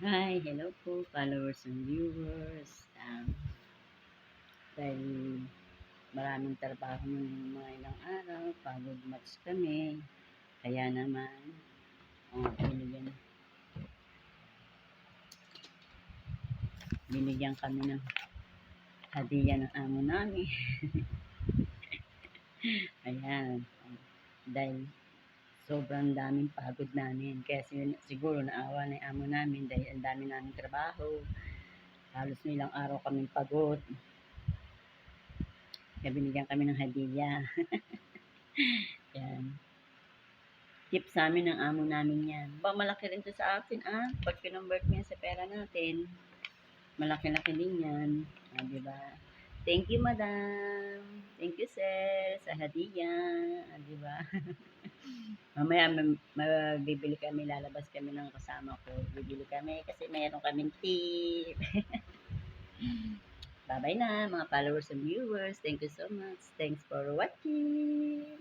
Hi, hello po, followers and viewers. Um, dahil maraming trabaho ng mga ilang araw, pagod match kami. Kaya naman, oh, binigyan, binigyan kami ng hadiah ng amo namin. Ayan. Dahil sobrang daming pagod namin. Kaya siguro naawa na amo namin dahil ang dami namin trabaho. Halos na ilang araw kaming pagod. Kaya binigyan kami ng hadiah. yan. Tip sa amin ng amo namin yan. Ba, malaki rin to sa atin ah. Pag kinonvert mo yan sa pera natin, malaki-laki din yan. Ah, di ba? Thank you, madam. Thank you, sir, sa hadiah. Ah, di ba? Mamaya mam- magbibili kami, lalabas kami ng kasama ko. Bibili kami kasi mayroon kaming tip. Bye-bye na mga followers and viewers. Thank you so much. Thanks for watching.